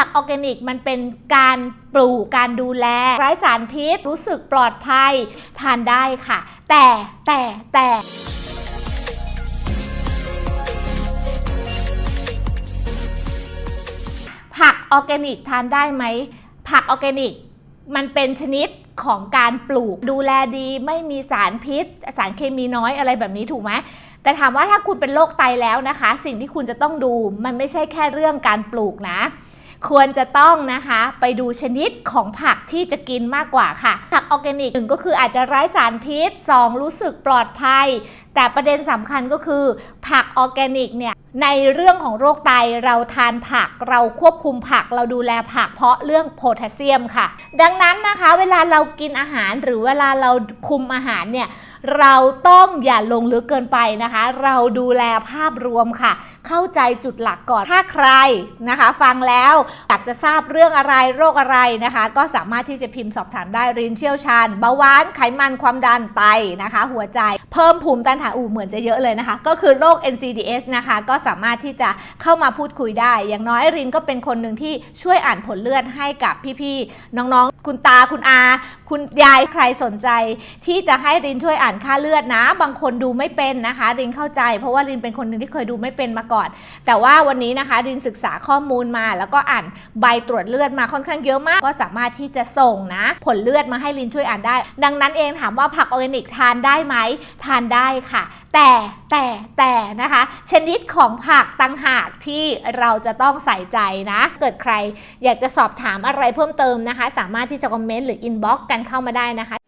ผักออร์แกนิกมันเป็นการปลูกการดูแลไร้สารพิษ รู้สึกปลอดภัยทานได้ค่ะ แต่แต่แต่ผักออร์แกนิกทานได้ไหม ผักออร์แกนิกมันเป็นชนิดของการปลูกดูแลดีไม่มีสารพิษ สารเคมีน้อยอะไรแบบนี้ถูกไหมแต่ถามว่าถ้าคุณเป็นโรคไตแล้วนะคะ สิ่งที่คุณจะต้องดูมันไม่ใช่แค่เรื่องการปลูกนะ ควรจะต้องนะคะไปดูชนิดของผักที่จะกินมากกว่าค่ะ ผักออร์แกนิกหนึ่งก็คืออาจจะไร้สารพิษ 2 รู้สึกปลอดภัย แต่ประเด็นสำคัญก็คือ ผักออร์แกนิกเนี่ยในเรื่องของโรคไตเราทานผักเราควบคุมผักเราดูแลผักเพราะเรื่องโพแทสเซียมค่ะ ดังนั้นนะคะ เวลาเรากินอาหารหรือเวลาเราคุมอาหารเนี่ยเราต้องอย่าลงลึกเกินไปนะคะ เราดูแลภาพรวมค่ะ เข้าใจจุดหลักก่อน ถ้าใครนะคะ ฟังแล้วอยากจะทราบเรื่องอะไรโรคอะไรนะคะ ก็สามารถที่จะพิมพ์สอบถามได้รินเชี่ยวชาญเบาหวานไขมันความดันไตนะคะ หัวใจเพิ่มภูมิต้านาอูเหมือนจะเยอะเลยนะคะ ก็คือโรค NCDS นะคะก็สามารถที่จะเข้ามาพูดคุยได้ อย่างน้อยรินก็เป็นคนหนึ่งที่ช่วยอ่านผลเลือดให้กับพี่ๆน้องๆ คุณตาคุณอา คุณยายใครสนใจ ที่จะให้รินช่วยอ่านค่าเลือดนะ บางคนดูไม่เป็นนะคะ รินเข้าใจ เพราะว่ารินเป็นคนหนึ่งที่เคยดูไม่เป็นมาก่อน แต่ว่าวันนี้นะคะรินศึกษาข้อมูลมา แล้วก็อ่านใบตรวจเลือดมาค่อนข้างเยอะมาก ก็สามารถที่จะส่งนะ ผลเลือดมาให้รินช่วยอ่านได้ ดังนั้นเองถามว่าผักออร์แกนิกทานได้ไหมทานได้ค่ะค่ะ แต่แต่แต่นะคะ ชนิดของผักต่างหากที่เราจะต้องใส่ใจนะ เกิดใครอยากจะสอบถามอะไรเพิ่มเติมนะคะ สามารถที่จะคอมเมนต์หรืออินบ็อกซ์กันเข้ามาได้นะคะ